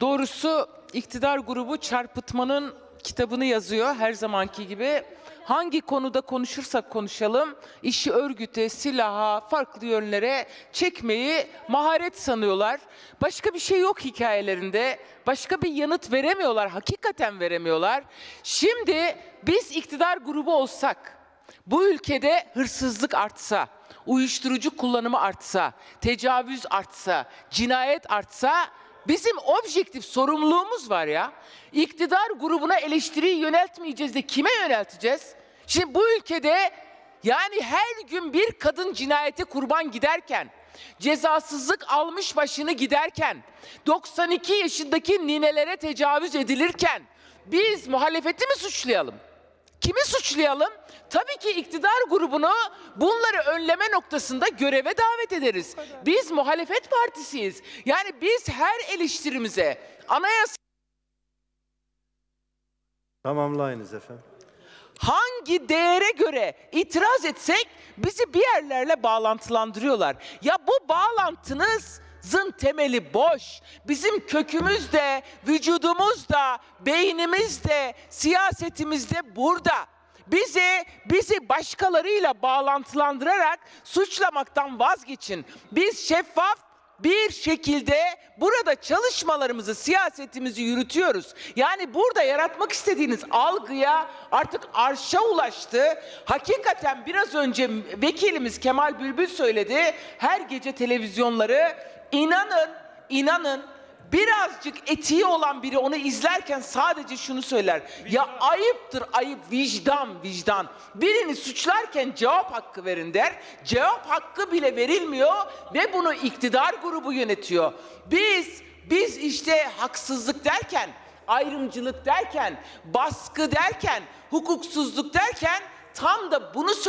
Doğrusu iktidar grubu çarpıtmanın kitabını yazıyor her zamanki gibi. Hangi konuda konuşursak konuşalım işi örgüte, silaha, farklı yönlere çekmeyi maharet sanıyorlar. Başka bir şey yok hikayelerinde. Başka bir yanıt veremiyorlar, hakikaten veremiyorlar. Şimdi biz iktidar grubu olsak, bu ülkede hırsızlık artsa, uyuşturucu kullanımı artsa, tecavüz artsa, cinayet artsa bizim objektif sorumluluğumuz var ya. İktidar grubuna eleştiriyi yöneltmeyeceğiz de kime yönelteceğiz? Şimdi bu ülkede yani her gün bir kadın cinayete kurban giderken, cezasızlık almış başını giderken, 92 yaşındaki ninelere tecavüz edilirken biz muhalefeti mi suçlayalım? Kimi suçlayalım? Tabii ki iktidar grubunu bunları önleme noktasında göreve davet ederiz. Biz muhalefet partisiyiz. Yani biz her eleştirimize anayasa Tamamlayınız efendim. hangi değere göre itiraz etsek bizi bir yerlerle bağlantılandırıyorlar. Ya bu bağlantınızın temeli boş. Bizim kökümüz de, vücudumuz da, beynimiz de, siyasetimiz de burada. Bizi bizi başkalarıyla bağlantılandırarak suçlamaktan vazgeçin. Biz şeffaf bir şekilde burada çalışmalarımızı, siyasetimizi yürütüyoruz. Yani burada yaratmak istediğiniz algıya artık arşa ulaştı. Hakikaten biraz önce vekilimiz Kemal Bülbül söyledi. Her gece televizyonları inanın, inanın birazcık etiği olan biri onu izlerken sadece şunu söyler. Ya ayıptır ayıp vicdan vicdan. Birini suçlarken cevap hakkı verin der. Cevap hakkı bile verilmiyor ve bunu iktidar grubu yönetiyor. Biz biz işte haksızlık derken ayrımcılık derken, baskı derken, hukuksuzluk derken tam da bunu söylüyoruz.